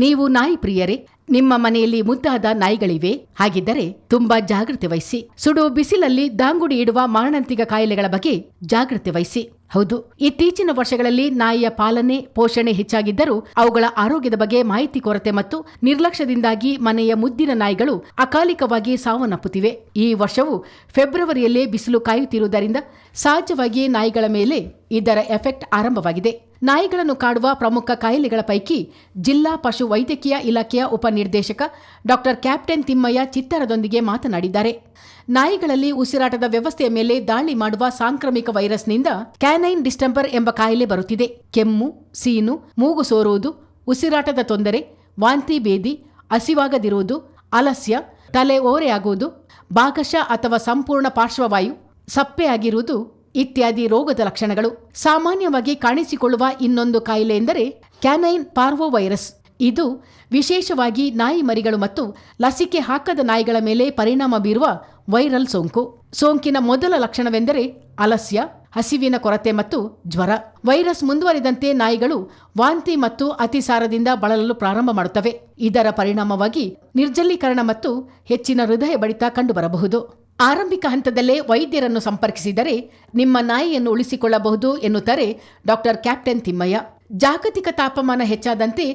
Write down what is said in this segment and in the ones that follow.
ನೀವು ನಾಯಿ ಪ್ರಿಯರೇ, ನಿಮ್ಮ ಮನೆಯಲ್ಲಿ ಮುದ್ದಾದ ನಾಯಿಗಳಿವೆ. ಹಾಗಿದ್ದರೆ ತುಂಬಾ ಜಾಗೃತಿ ವಹಿಸಿ. ಸುಡು ಬಿಸಿಲಲ್ಲಿ ದಾಂಗುಡಿ ಇಡುವ ಮಾರಣಾಂತಿಕ ಕಾಯಿಲೆಗಳ ಬಗ್ಗೆ ಜಾಗೃತಿ ವಹಿಸಿ. ಹೌದು, ಇತ್ತೀಚಿನ ವರ್ಷಗಳಲ್ಲಿ ನಾಯಿಯ ಪಾಲನೆ, ಪೋಷಣೆ ಹೆಚ್ಚಾಗಿದ್ದರೂ ಅವುಗಳ ಆರೋಗ್ಯದ ಬಗ್ಗೆ ಮಾಹಿತಿ ಕೊರತೆ ಮತ್ತು ನಿರ್ಲಕ್ಷ್ಯದಿಂದಾಗಿ ಮನೆಯ ಮುದ್ದಿನ ನಾಯಿಗಳು ಅಕಾಲಿಕವಾಗಿ ಸಾವನ್ನಪ್ಪುತ್ತಿವೆ. ಈ ವರ್ಷವು ಫೆಬ್ರವರಿಯಲ್ಲೇ ಬಿಸಿಲು ಕಾಯುತ್ತಿರುವುದರಿಂದ ಸಹಜವಾಗಿಯೇ ನಾಯಿಗಳ ಮೇಲೆ ಇದರ ಎಫೆಕ್ಟ್ ಆರಂಭವಾಗಿದೆ. ನಾಯಿಗಳನ್ನು ಕಾಡುವ ಪ್ರಮುಖ ಕಾಯಿಲೆಗಳ ಪೈಕಿ ಜಿಲ್ಲಾ ಪಶು ವೈದ್ಯಕೀಯ ಇಲಾಖೆಯ ಉಪನಿರ್ದೇಶಕ ಡಾಕ್ಟರ್ ಕ್ಯಾಪ್ಟನ್ ತಿಮ್ಮಯ್ಯ ಚಿತ್ತರದೊಂದಿಗೆ ಮಾತನಾಡಿದ್ದಾರೆ. ನಾಯಿಗಳಲ್ಲಿ ಉಸಿರಾಟದ ವ್ಯವಸ್ಥೆಯ ಮೇಲೆ ದಾಳಿ ಮಾಡುವ ಸಾಂಕ್ರಾಮಿಕ ವೈರಸ್ನಿಂದ ಕ್ಯಾನೈನ್ ಡಿಸ್ಟೆಂಪರ್ ಎಂಬ ಕಾಯಿಲೆ ಬರುತ್ತಿದೆ. ಕೆಮ್ಮು, ಸೀನು, ಮೂಗು ಸೋರುವುದು, ಉಸಿರಾಟದ ತೊಂದರೆ, ವಾಂತಿ ಬೇದಿ ಹಸಿವಾಗದಿರುವುದು, ಅಲಸ್ಯ, ತಲೆ ಓರೆಯಾಗುವುದು, ಭಾಗಶಃ ಅಥವಾ ಸಂಪೂರ್ಣ ಪಾರ್ಶ್ವವಾಯು, ಸಪ್ಪೆಯಾಗಿರುವುದು ಇತ್ಯಾದಿ ರೋಗದ ಲಕ್ಷಣಗಳು ಸಾಮಾನ್ಯವಾಗಿ ಕಾಣಿಸಿಕೊಳ್ಳುವ ಇನ್ನೊಂದು ಕಾಯಿಲೆ ಎಂದರೆ ಕ್ಯಾನೈನ್ ಪಾರ್ವೋವೈರಸ್. ಇದು ವಿಶೇಷವಾಗಿ ನಾಯಿ ಮರಿಗಳು ಮತ್ತು ಲಸಿಕೆ ಹಾಕದ ನಾಯಿಗಳ ಮೇಲೆ ಪರಿಣಾಮ ಬೀರುವ ವೈರಲ್ ಸೋಂಕು. ಸೋಂಕಿನ ಮೊದಲ ಲಕ್ಷಣವೆಂದರೆ ಅಲಸ್ಯ, ಹಸಿವಿನ ಕೊರತೆ ಮತ್ತು ಜ್ವರ. ವೈರಸ್ ಮುಂದುವರಿದಂತೆ ನಾಯಿಗಳು ವಾಂತಿ ಮತ್ತು ಅತಿಸಾರದಿಂದ ಬಳಲಲು ಪ್ರಾರಂಭ ಮಾಡುತ್ತವೆ. ಇದರ ಪರಿಣಾಮವಾಗಿ ನಿರ್ಜಲೀಕರಣ ಮತ್ತು ಹೆಚ್ಚಿನ ಹೃದಯ ಬಡಿತ ಕಂಡುಬರಬಹುದು. ಆರಂಭಿಕ ಹಂತದಲ್ಲೇ ವೈದ್ಯರನ್ನು ಸಂಪರ್ಕಿಸಿದರೆ ನಿಮ್ಮ ನಾಯಿಯನ್ನು ಉಳಿಸಿಕೊಳ್ಳಬಹುದು ಎನ್ನುತ್ತಾರೆ ಡಾಕ್ಟರ್ ಕ್ಯಾಪ್ಟನ್ ತಿಮ್ಮಯ್ಯ. ಜಾಗತಿಕ ತಾಪಮಾನ ಹೆಚ್ಚಾದಂತೆ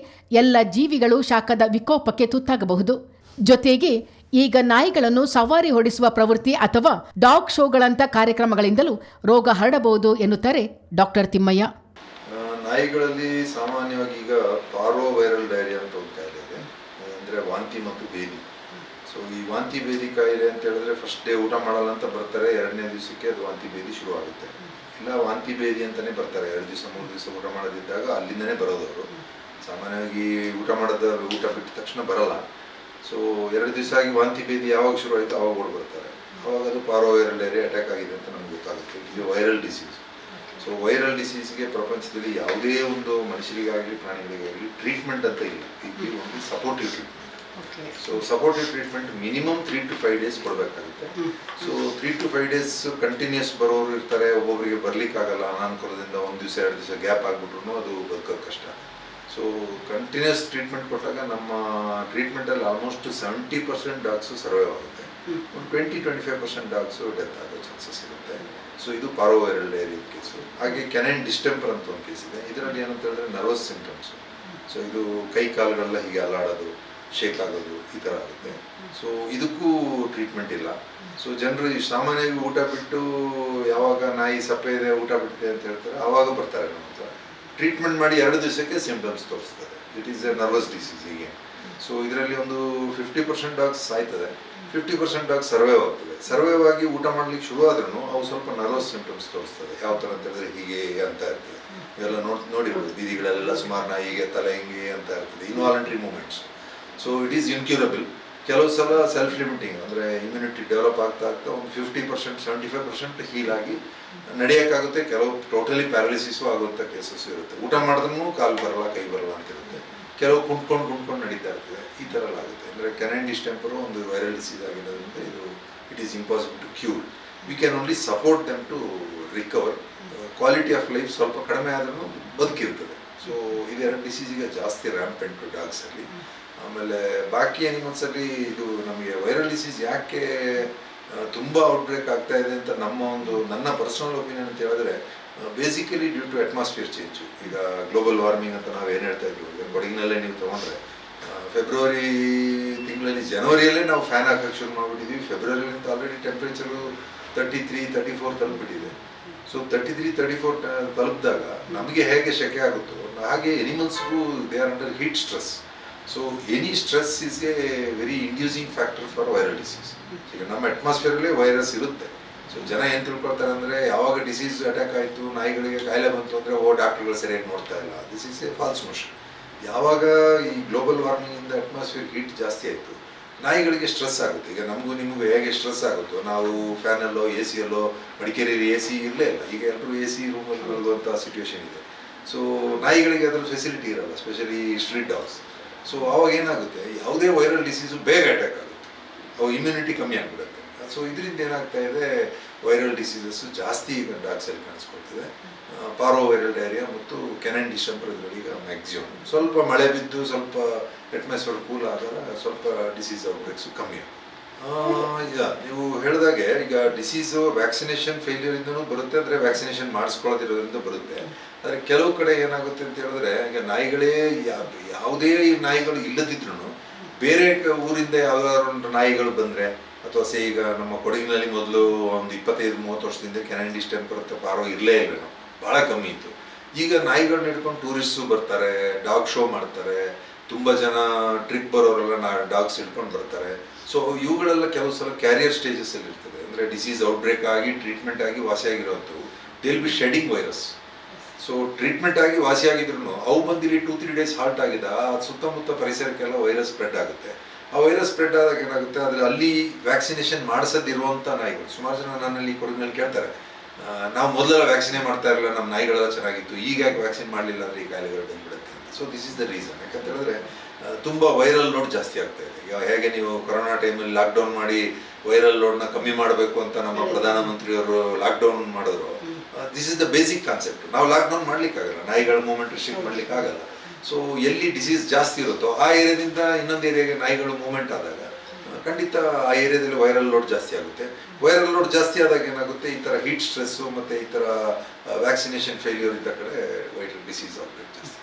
ಎಲ್ಲ ಜೀವಿಗಳು ಶಾಖದ ವಿಕೋಪಕ್ಕೆ ತುತ್ತಾಗಬಹುದು. ಜೊತೆಗೆ ಈಗ ನಾಯಿಗಳನ್ನು ಸವಾರಿ ಹೊಡಿಸುವ ಪ್ರವೃತ್ತಿ ಅಥವಾ ಡಾಗ್ ಶೋಗಳಂತ ಕಾರ್ಯಕ್ರಮಗಳಿಂದಲೂ ರೋಗ ಹರಡಬಹುದು ಎನ್ನುತ್ತಾರೆ ಡಾಕ್ಟರ್ ತಿಮ್ಮಯ್ಯ. ನಾಯಿಗಳಲ್ಲಿ ಸಾಮಾನ್ಯವಾಗಿ ಈಗ ಪಾರ್ವೋ ವೈರಲ್ ಡೈರಿಯಾ ಅಂತ ಹೋಗ್ತಾ ಅಂದರೆ ವಾಂತಿ ಮತ್ತು ಬೇದಿ. ಸೊ ಈ ವಾಂತಿ ಬೇದಿ ಕಾಯಿಲೆ ಅಂತ ಹೇಳಿದ್ರೆ ಫಸ್ಟ್ ಡೇ ಊಟ ಮಾಡಲ್ಲ ಅಂತ ಬರ್ತಾರೆ, ಎರಡನೇ ದಿವಸಕ್ಕೆ ಅದು ವಾಂತಿ ಬೇದಿ ಶುರು ಆಗುತ್ತೆ ಇಲ್ಲ ವಾಂತಿ ಬೇದಿ ಅಂತಾನೆ ಬರ್ತಾರೆ, ಎರಡು ದಿವಸ, ಮೂರು ದಿವಸ ಊಟ ಮಾಡದಿದ್ದಾಗ ಅಲ್ಲಿಂದನೇ ಬರೋದವರು ಸಾಮಾನ್ಯವಾಗಿ ಊಟ ಮಾಡದ ಊಟ ಬಿಟ್ಟ ತಕ್ಷಣ ಬರಲ್ಲ. ಸೊ ಎರಡು ದಿವಸ ಆಗಿ ವಾಂತಿ ಭೇದಿ ಯಾವಾಗ ಶುರು ಆಯಿತು ಅವಾಗ ಓಡ್ ಬರ್ತಾರೆ. ಅವಾಗ ಅದು ಪಾರೋ ವೈರಲ್ ಅಟ್ಯಾಕ್ ಆಗಿದೆ ಅಂತ ನಮ್ಗೆ ಗೊತ್ತಾಗುತ್ತೆ. ಇದು ವೈರಲ್ ಡಿಸೀಸ್. ಸೊ ವೈರಲ್ ಡಿಸೀಸ್ಗೆ ಪ್ರಪಂಚದಲ್ಲಿ ಯಾವುದೇ ಒಂದು ಮನುಷ್ಯರಿಗಾಗಲಿ, ಪ್ರಾಣಿಗಳಿಗಾಗಲಿ ಟ್ರೀಟ್ಮೆಂಟ್ ಅಂತ ಇಲ್ಲ. ಇದು ಒಂದು supportive treatment so supportive treatment minimum three to five days ಕೊಡಬೇಕಾಗುತ್ತೆ so three to five days continuous ಬರೋರು ಇರ್ತಾರೆ ಒಬ್ಬೊಬ್ಬರಿಗೆ ಬರ್ಲಿಕ್ಕಾಗಲ್ಲ ಅನಾನುಕೂಲದಿಂದ ಒಂದು ದಿವಸ ಎರಡು ದಿವಸ ಗ್ಯಾಪ್ ಆಗಿಬಿಟ್ರು ಅದು ಬದುಕೋದು ಕಷ್ಟ. ಸೊ ಕಂಟಿನ್ಯೂಸ್ ಟ್ರೀಟ್ಮೆಂಟ್ ಕೊಟ್ಟಾಗ ನಮ್ಮ ಟ್ರೀಟ್ಮೆಂಟಲ್ಲಿ almost seventy percent dogs survive ಆಗುತ್ತೆ. ಒಂದು twenty twenty five percent dogs death ಆಗೋ ಚಾನ್ಸಸ್ ಇರುತ್ತೆ. ಸೊ ಇದು ಪಾರೋವೈರಲ್ ಡೈರಿ ಕೇಸು ಹಾಗೆ ಕೆನೈನ್ ಡಿಸ್ಟೆಂಪರ್ ಅಂತ ಒಂದು ಕೇಸ್ ಇದೆ. ಇದರಲ್ಲಿ ಏನಂತ ಹೇಳಿದ್ರೆ ನರ್ವಸ್ ಸಿಂಟಮ್ಸು ಸೊ ಇದು ಕೈ ಕಾಲುಗಳೆಲ್ಲ ಹೀಗೆ ಅಲ್ಲಾಡೋದು ಶೇಕ್ ಆಗೋದು ಈ ಥರ ಆಗುತ್ತೆ. ಸೊ ಇದಕ್ಕೂ ಟ್ರೀಟ್ಮೆಂಟ್ ಇಲ್ಲ. ಸೊ ಜನರು ಸಾಮಾನ್ಯವಾಗಿ ಊಟ ಬಿಟ್ಟು ಯಾವಾಗ ನಾಯಿ ಸಪ್ಪೆ ಇದೆ ಊಟ ಬಿಟ್ಟಿದೆ ಅಂತ ಹೇಳ್ತಾರೆ ಆವಾಗ ಬರ್ತಾರೆ ನಮ್ಮ ಹತ್ರ. ಟ್ರೀಟ್ಮೆಂಟ್ ಮಾಡಿ ಎರಡು ದಿವಸಕ್ಕೆ ಸಿಂಪ್ಟಮ್ಸ್ ತೋರಿಸ್ತದೆ. It is a nervous disease ಹೀಗೆ. ಸೊ ಇದರಲ್ಲಿ ಒಂದು ಫಿಫ್ಟಿ ಪರ್ಸೆಂಟ್ ಡಾಗ್ಸ್ ಸಾಯ್ತದೆ. ಫಿಫ್ಟಿ ಪರ್ಸೆಂಟ್ ಡಾಗ್ಸ್ ಸರ್ವೈವ್ ಆಗ್ತದೆ. ಸರ್ವೈವ್ ಆಗಿ ಊಟ ಮಾಡ್ಲಿಕ್ಕೆ ಶುರು ಆದ್ರೂ ಅವು ಸ್ವಲ್ಪ ನರ್ವಸ್ ಸಿಂಪ್ಟಮ್ಸ್ ತೋರಿಸ್ತದೆ. ಯಾವ ಥರ ಅಂತ ಹೇಳಿದ್ರೆ ಹೀಗೆ ಅಂತ ಇರ್ತದೆ. ಇವೆಲ್ಲ ನೋಡಿ ನೋಡಿರ್ಬೋದು. ಬೀದಿಗಳಲ್ಲೆಲ್ಲ ಸುಮಾರು ನಾಯಿಗೆ ತಲೆ ಹಿಂಗೆ ಅಂತ ಇರ್ತದೆ. Involuntary movements so it is incurable ಕೆಲವು ಸಲ ಸೆಲ್ಫ್ ಲಿಮಿಟಿಂಗ್ ಅಂದರೆ ಇಮ್ಯುನಿಟಿ ಡೆವಲಪ್ ಆಗ್ತಾ ಆಗ್ತಾ ಒಂದು fifty percent seventy five percent heal ಆಗಿ ನಡೆಯೋಕ್ಕಾಗುತ್ತೆ. ಕೆಲವು ಟೋಟಲಿ ಪ್ಯಾರಾಲಿಸಿಸು ಆಗುವಂಥ ಕೇಸಸ್ ಇರುತ್ತೆ. ಊಟ ಮಾಡಿದ್ರೂ ಕಾಲು ಬರಲ್ಲ, ಕೈ ಬರಲ್ಲ ಅಂತಿರುತ್ತೆ ಕೆಲವು ಕುಂಟ್ಕೊಂಡು ಕುಂಟ್ಕೊಂಡು ನಡೀತಾ ಇರ್ತದೆ. ಈ ಥರ ಎಲ್ಲ ಆಗುತ್ತೆ. ಅಂದರೆ ಕೆನೈನ್ ಡಿಸ್ಟೆಂಪರು ಒಂದು ವೈರಲ್ ಡಿಸೀಸ್ ಆಗಿರೋದ್ರಿಂದ ಇದು it is impossible to cure we can only support them to recover quality of life ಸ್ವಲ್ಪ ಕಡಿಮೆ ಆದ್ರೂ ಬದುಕಿರ್ತದೆ. ಸೊ ಇದೆರಡು ಡಿಸೀಸಿಗೆ ಜಾಸ್ತಿ ರ್ಯಾಂಪೆಂಟ್ ಡಾಗ್ಸಲ್ಲಿ ಆಮೇಲೆ ಬಾಕಿ ಅನಿಮಲ್ಸಲ್ಲಿ ಇದು ನಮಗೆ ವೈರಲ್ ಡಿಸೀಸ್ ಯಾಕೆ ತುಂಬಾ ಔಟ್ಬ್ರೇಕ್ ಆಗ್ತಾ ಇದೆ ಅಂತ ನಮ್ಮ ಒಂದು, ನನ್ನ ಪರ್ಸನಲ್ ಒಪಿನಿಯನ್ ಅಂತ ಹೇಳಿದ್ರೆ basically due to atmosphere change ಈಗ ಗ್ಲೋಬಲ್ ವಾರ್ಮಿಂಗ್ ಅಂತ ನಾವು ಏನು ಹೇಳ್ತಾ ಇದ್ವಿ ಈಗ ಕೊಡಗಿನಲ್ಲೇ ನೀವು ತೊಗೊಂಡ್ರೆ ಫೆಬ್ರವರಿ ತಿಂಗಳಲ್ಲಿ ಜನವರಿಯಲ್ಲೇ ನಾವು ಫ್ಯಾನ್ ಹಾಕಕ್ಕೆ ಶುರು ಮಾಡಿಬಿಟ್ಟಿದ್ವಿ. ಫೆಬ್ರವರಿಲಿಂದ already temperature thirty three thirty four ತಲುಪಿಬಿಟ್ಟಿದೆ. So thirty three thirty four ತಲುಪಿದಾಗ ನಮಗೆ ಹೇಗೆ ಶೆಕೆ ಆಗುತ್ತೋ, ಹಾಗೆ ಎನಿಮಲ್ಸ್ಗೂ they are under heat stress so any stress is a very inducing factor for viral disease ಈಗ ನಮ್ಮ ಅಟ್ಮಾಸ್ಫಿಯರಲ್ಲೇ ವೈರಸ್ ಇರುತ್ತೆ. ಸೊ ಜನ ಏನು ತಿಳ್ಕೊಳ್ತಾರೆ ಅಂದರೆ, ಯಾವಾಗ ಡಿಸೀಸ್ ಅಟ್ಯಾಕ್ ಆಯಿತು, ನಾಯಿಗಳಿಗೆ ಕಾಯಿಲೆ ಬಂತು ಅಂದರೆ, ಓ, ಡಾಕ್ಟ್ರುಗಳು ಸರಿಯಾಗಿ ನೋಡ್ತಾ ಇಲ್ಲ. This is a false motion ಯಾವಾಗ ಈ ಗ್ಲೋಬಲ್ ವಾರ್ಮಿಂಗಿಂದ ಅಟ್ಮಾಸ್ಫಿಯರ್ ಹೀಟ್ ಜಾಸ್ತಿ ಆಯಿತು, ನಾಯಿಗಳಿಗೆ ಸ್ಟ್ರೆಸ್ ಆಗುತ್ತೆ. ಈಗ ನಮಗೂ ನಿಮಗೂ ಹೇಗೆ ಸ್ಟ್ರೆಸ್ ಆಗುತ್ತೋ, ನಾವು ಫ್ಯಾನಲ್ಲೋ ಎ ಸಿಯಲ್ಲೋ ಮಡಿಕೇರಿಯಲ್ಲಿ ಎ ಸಿ ಇರಲೇ ಇಲ್ಲ. ಈಗ ಎಲ್ಲರೂ ಎ ಸಿ ರೂಮಲ್ಲಿ ಮಲಗುವಂಥ ಸಿಚುವೇಶನ್ ಇದೆ. ಸೊ ನಾಯಿಗಳಿಗೆ ಅದರ ಫೆಸಿಲಿಟಿ ಇರಲ್ಲ ಸ್ಪೆಷಲಿ ಸ್ಟ್ರೀಟ್ ಡಾಗ್ಸ್ ಸೊ ಅವಾಗ ಏನಾಗುತ್ತೆ? ಯಾವುದೇ ವೈರಲ್ ಡಿಸೀಸು ಬೇಗ ಅಟ್ಯಾಕ್ ಆಗುತ್ತೆ. ಅವು ಇಮ್ಯುನಿಟಿ ಕಮ್ಮಿ ಆಗಿಬಿಡುತ್ತೆ. ಸೊ ಇದರಿಂದ ಏನಾಗ್ತಾ ಇದೆ? ವೈರಲ್ ಡಿಸೀಸಸ್ಸು ಜಾಸ್ತಿ ಈಗ ಡಾಕ್ಸಲ್ಲಿ ಕಾಣಿಸ್ಕೊಳ್ತಿದೆ. ಪಾರೋ ವೈರಲ್ ಡೈರಿಯಾ ಮತ್ತು ಕೆನನ್ ಡಿಸೆಂಬರ್ ಈಗ ಮ್ಯಾಕ್ಸಿಮಮ್ ಸ್ವಲ್ಪ ಮಳೆ ಬಿದ್ದು ಸ್ವಲ್ಪ ಅಟ್ಮಾಸ್ಫಿಯರ್ ಕೂಲ್ ಆದಾಗ ಸ್ವಲ್ಪ ಡಿಸೀಸ್ ಔಟ್ಬ್ರೇಕ್ಸು ಕಮ್ಮಿ ಆಗುತ್ತೆ. ಈಗ ನೀವು ಹೇಳಿದಾಗೆ ಈಗ ಡಿಸೀಸು ವ್ಯಾಕ್ಸಿನೇಷನ್ ಫೇಲ್ಯೂರ್ ಇಂದನೂ ಬರುತ್ತೆ ಅಂದರೆ ವ್ಯಾಕ್ಸಿನೇಷನ್ ಮಾಡಿಸ್ಕೊಳ್ಳೋದಿರೋದ್ರಿಂದ ಬರುತ್ತೆ. ಆದರೆ ಕೆಲವು ಕಡೆ ಏನಾಗುತ್ತೆ ಅಂತ ಹೇಳಿದ್ರೆ, ಈಗ ನಾಯಿಗಳೇ ಯಾವುದೇ ನಾಯಿಗಳು ಇಲ್ಲದಿದ್ರು ಬೇರೆ ಊರಿಂದ ಯಾವ್ದಾದ್ರು ಒಂದು ನಾಯಿಗಳು ಬಂದರೆ, ಅಥವಾ ಸೇ ಈಗ ನಮ್ಮ ಕೊಡಗಿನಲ್ಲಿ ಮೊದಲು ಒಂದು ಇಪ್ಪತ್ತೈದು, ಮೂವತ್ತು ವರ್ಷದಿಂದ ಕೆನನ್ ಟೆಂಪರ್ ಅಂತ ಪಾರೋ ಇರಲೇ ಇಲ್ವೇನೋ ಭಾಳ ಕಮ್ಮಿ ಇತ್ತು. ಈಗ ನಾಯಿಗಳನ್ನ ಹಿಡ್ಕೊಂಡು ಟೂರಿಸ್ಟು ಬರ್ತಾರೆ ಡಾಗ್ ಶೋ ಮಾಡ್ತಾರೆ, ತುಂಬ ಜನ ಟ್ರಿಪ್ ಬರೋರೆಲ್ಲ ನಾ ಡಾಗ್ಸ್ ಹಿಡ್ಕೊಂಡು ಬರ್ತಾರೆ. ಸೊ ಇವುಗಳೆಲ್ಲ ಕೆಲವು ಸಲ ಕ್ಯಾರಿಯರ್ ಸ್ಟೇಜಸ್ಸಲ್ಲಿ ಇರ್ತದೆ. ಅಂದರೆ ಡಿಸೀಸ್ ಔಟ್ಬ್ರೇಕ್ ಆಗಿ ಟ್ರೀಟ್ಮೆಂಟ್ ಆಗಿ ವಾಸಿಯಾಗಿರೋಂಥವು they'll be shedding virus so treatment ಆಗಿ ವಾಸಿಯಾಗಿದ್ರು ಅವು ಬಂದಿಲ್ಲಿ ಟೂ ತ್ರೀ ಡೇಸ್ ಹಾಲ್ಟ್ ಆಗಿದೆ, ಆ ಸುತ್ತಮುತ್ತ ಪರಿಸರಕ್ಕೆಲ್ಲ ವೈರಸ್ ಸ್ಪ್ರೆಡ್ ಆಗುತ್ತೆ. ಆ ವೈರಸ್ ಸ್ಪ್ರೆಡ್ ಆದಾಗ ಏನಾಗುತ್ತೆ? ಆದರೆ ಅಲ್ಲಿ ವ್ಯಾಕ್ಸಿನೇಷನ್ ಮಾಡಿಸದಿರುವಂತ ನಾಯಿಗಳು. ಸುಮಾರು ಜನ ನನ್ನಲ್ಲಿ ಕೊಡಗಿನಲ್ಲಿ ಕೇಳ್ತಾರೆ. ನಾವು ಮೊದಲೆಲ್ಲ ವ್ಯಾಕ್ಸಿನೇ ಮಾಡ್ತಾ ಇರಲಿಲ್ಲ ನಮ್ಮ ನಾಯಿಗಳೆಲ್ಲ ಚೆನ್ನಾಗಿತ್ತು. ಈಗ ಯಾಕೆ ವ್ಯಾಕ್ಸಿನ್ ಮಾಡಲಿಲ್ಲ ಅಂದ್ರೆ ಈ ಕಾಯಿಲೆಗಳು ಬಂದ್ಬಿಡುತ್ತೆ so this is the reason ಯಾಕಂತ ಹೇಳಿದ್ರೆ ತುಂಬ ವೈರಲ್ ಲೋಡ್ ಜಾಸ್ತಿ ಆಗ್ತಾ ಇದೆ. ಈಗ ಹೇಗೆ ನೀವು ಕೊರೋನಾ ಟೈಮಲ್ಲಿ ಲಾಕ್ಡೌನ್ ಮಾಡಿ ವೈರಲ್ ಲೋಡ್ನ ಕಮ್ಮಿ ಮಾಡಬೇಕು ಅಂತ ನಮ್ಮ ಪ್ರಧಾನಮಂತ್ರಿಯವರು ಲಾಕ್ಡೌನ್ ಮಾಡಿದ್ರು. This is the basic concept ನಾವು ಲಾಕ್ಡೌನ್ ಮಾಡ್ಲಿಕ್ಕಾಗಲ್ಲ ನಾಯಿಗಳ ಮೂವ್ಮೆಂಟ್ ರಿಸ್ಟ್ರಿಕ್ಟ್ ಮಾಡ್ಲಿಕ್ಕೆ ಆಗಲ್ಲ. ಸೊ ಎಲ್ಲಿ ಡಿಸೀಸ್ ಜಾಸ್ತಿ ಇರುತ್ತೋ ಆ ಏರಿಯಾದಿಂದ ಇನ್ನೊಂದು ಏರಿಯಾಗೆ ನಾಯಿಗಳು ಮೂವ್ಮೆಂಟ್ ಆದಾಗ ಖಂಡಿತ ಆ ಏರಿಯಾದಲ್ಲಿ ವೈರಲ್ ಲೋಡ್ ಜಾಸ್ತಿ ಆಗುತ್ತೆ. ವೈರಲ್ ಲೋಡ್ ಜಾಸ್ತಿ ಆದಾಗ ಏನಾಗುತ್ತೆ? ಈ ಥರ ಹೀಟ್ ಸ್ಟ್ರೆಸ್ಸು ಮತ್ತು ಈ ಥರ ವ್ಯಾಕ್ಸಿನೇಷನ್ ಫೇಲ್ಯೂರ್ ಇದ್ದ ಕಡೆ ವೈರಲ್ ಡಿಸೀಸ್ ಆಗುತ್ತೆ ಜಾಸ್ತಿ.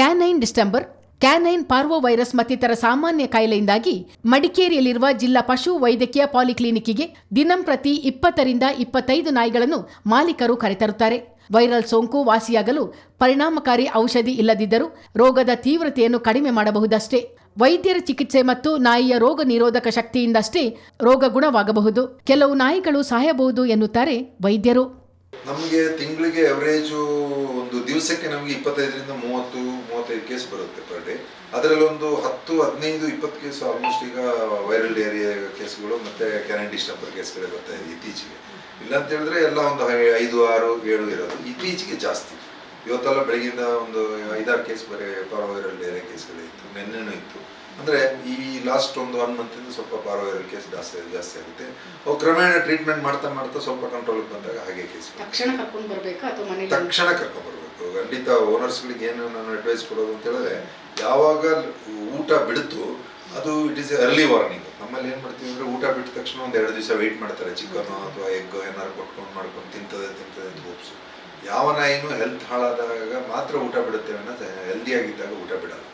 Canine distemper canine parvo virus ಮತ್ತಿತರ ಸಾಮಾನ್ಯ ಕಾಯಿಲೆಯಿಂದಾಗಿ ಮಡಿಕೇರಿಯಲ್ಲಿರುವ ಜಿಲ್ಲಾ ಪಶು ವೈದ್ಯಕೀಯ ಪಾಲಿಕ್ಲಿನಿಕ್ಗೆ ದಿನಂಪ್ರತಿ ಇಪ್ಪತ್ತರಿಂದ ಇಪ್ಪತ್ತೈದು ನಾಯಿಗಳನ್ನು ಮಾಲೀಕರು ಕರೆತರುತ್ತಾರೆ. ವೈರಲ್ ಸೋಂಕು ವಾಸಿಯಾಗಲು ಪರಿಣಾಮಕಾರಿ ಔಷಧಿ ಇಲ್ಲದಿದ್ದರೂ ರೋಗದ ತೀವ್ರತೆಯನ್ನು ಕಡಿಮೆ ಮಾಡಬಹುದಷ್ಟೇ. ವೈದ್ಯರ ಚಿಕಿತ್ಸೆ ಮತ್ತು ನಾಯಿಯ ರೋಗ ನಿರೋಧಕ ಶಕ್ತಿಯಿಂದಷ್ಟೇ ರೋಗ ಗುಣವಾಗಬಹುದು. ಕೆಲವು ನಾಯಿಗಳು ಸಾಯಬಹುದು ಎನ್ನುತ್ತಾರೆ ವೈದ್ಯರು. ನಮಗೆ ತಿಂಗಳಿಗೆ ಅವರೇಜು ಒಂದು ದಿವಸಕ್ಕೆ ನಮಗೆ ಇಪ್ಪತ್ತೈದರಿಂದ ಮೂವತ್ತು ಮೂವತ್ತೈದು ಕೇಸ್ ಬರುತ್ತೆ ಪರ್ ಡೇ ಅದರಲ್ಲಿ ಒಂದು ಹತ್ತು ಹದಿನೈದು ಇಪ್ಪತ್ತು ಕೇಸ್ ಆಲ್ಮೋಸ್ಟ್ ಈಗ ವೈರಲ್ ಡೇರಿಯಾ ಕೇಸ್ಗಳು ಮತ್ತೆ ಕ್ಯಾನನ್ ಡಿಸ್ಟಂಪರ್ ಕೇಸ್ಗಳೇ ಬರ್ತಾ ಇದೆ ಇತ್ತೀಚೆಗೆ. ಇಲ್ಲ ಅಂತ ಹೇಳಿದ್ರೆ ಎಲ್ಲ ಒಂದು ಐದು ಆರು ಏಳು ಇರೋದು. ಇತ್ತೀಚೆಗೆ ಜಾಸ್ತಿ. ಇವತ್ತೆಲ್ಲ ಬೆಳಗಿಂದ ಒಂದು ಐದಾರು ಕೇಸ್ ಬರೀ ಪಾರೋವೈರಲ್ ಡೇರಿಯಾ ಕೇಸ್ಗಳು ಇತ್ತು ನಿನ್ನೆನೂ ಇತ್ತು. ಅಂದರೆ ಈ ಲಾಸ್ಟ್ ಒಂದು ಒನ್ ಮಂತಿಂದ ಸ್ವಲ್ಪ ಪಾರೋವೈರಲ್ ಕೇಸ್ ಜಾಸ್ತಿ ಜಾಸ್ತಿ ಆಗುತ್ತೆ. ಅವು ಕ್ರಮೇಣ ಟ್ರೀಟ್ಮೆಂಟ್ ಮಾಡ್ತಾ ಮಾಡ್ತಾ ಸ್ವಲ್ಪ ಕಂಟ್ರೋಲ್ಗೆ ಬಂದಾಗ ಹಾಗೆ ಕೇಸ್ ತಕ್ಷಣ ಕರ್ಕೊಂಡು ಬರಬೇಕು ತಕ್ಷಣ ಕರ್ಕೊಂಡ್ಬರ್ಬೇಕು ಖಂಡಿತ ಓನರ್ಸ್ಗಳಿಗೆ ಏನು ನಾನು ಅಡ್ವೈಸ್ ಕೊಡೋದು ಅಂತ ಹೇಳಿದ್ರೆ, ಯಾವಾಗ ಊಟ ಬಿಡ್ತು, ಅದು ಇಟ್ ಈಸ್ ಅರ್ಲಿ ವಾರ್ನಿಂಗ್ ನಮ್ಮಲ್ಲಿ ಏನು ಮಾಡ್ತೀವಿ ಅಂದರೆ ಊಟ ಬಿಟ್ಟ ತಕ್ಷಣ ಒಂದು ಎರಡು ದಿವಸ ವೆಯ್ಟ್ ಮಾಡ್ತಾರೆ. ಚಿಕನ್ ಅಥವಾ ಎಗ್ ಏನಾದ್ರು ಕೊಟ್ಕೊಂಡು ಮಾಡ್ಕೊಂಡು ತಿಂತದೆ ತಿಂತದೆ ಅಂತ ಹೋಪ್ಸು ಯಾವ ನಾಯಿನೂ ಹೆಲ್ತ್ ಹಾಳಾದಾಗ ಮಾತ್ರ ಊಟ ಬಿಡುತ್ತೇವೆ ಅನ್ನೋದು ಹೆಲ್ದಿ ಆಗಿದ್ದಾಗ ಊಟ ಬಿಡಲ್ಲ.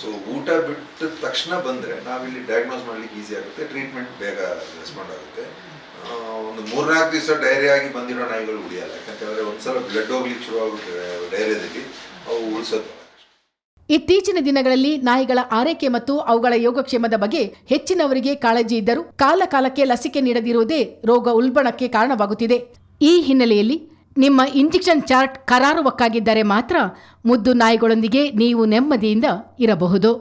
ಸೊ ಊಟ ಬಿಟ್ಟ ತಕ್ಷಣ ಬಂದರೆ ನಾವಿಲ್ಲಿ ಡಯಾಗ್ನೋಸ್ ಮಾಡ್ಲಿಕ್ಕೆ ಈಸಿ ಆಗುತ್ತೆ ಟ್ರೀಟ್ಮೆಂಟ್ ಬೇಗ ರೆಸ್ಪಾಂಡ್ ಆಗುತ್ತೆ. ಒಂದು ಮೂರ್ನಾಲ್ಕು ದಿವಸ ಆಗಿ ಬಂದಿರೋ ನಾಯಿಗಳು ಉಳಿಯಲ್ಲ. ಯಾಕಂತಂದ್ರೆ ಒಂದ್ಸಲ ಬ್ಲಡ್ ಹೋಗ್ಲಿಕ್ಕೆ ಶುರು ಆಗುತ್ತೆ ಡೈರಿಯಾದಲ್ಲಿ ಅವು ಉಳಿಸೋದು. ಇತ್ತೀಚಿನ ದಿನಗಳಲ್ಲಿ ನಾಯಿಗಳ ಆರೈಕೆ ಮತ್ತು ಅವುಗಳ ಯೋಗಕ್ಷೇಮದ ಬಗ್ಗೆ ಹೆಚ್ಚಿನವರಿಗೆ ಕಾಳಜಿ ಇದ್ದರೂ ಕಾಲ ಕಾಲಕ್ಕೆ ಲಸಿಕೆ ನೀಡದಿರುವುದೇ ರೋಗ ಉಲ್ಬಣಕ್ಕೆ ಕಾರಣವಾಗುತ್ತಿದೆ. ಈ ಹಿನ್ನೆಲೆಯಲ್ಲಿ ನಿಮ್ಮ ಇಂಜೆಕ್ಷನ್ ಚಾರ್ಟ್ ಕರಾರುವಕ್ಕಾಗಿದ್ದರೆ ಮಾತ್ರ ಮುದ್ದು ನಾಯಿಗಳೊಂದಿಗೆ ನೀವು ನೆಮ್ಮದಿಯಿಂದ ಇರಬಹುದು.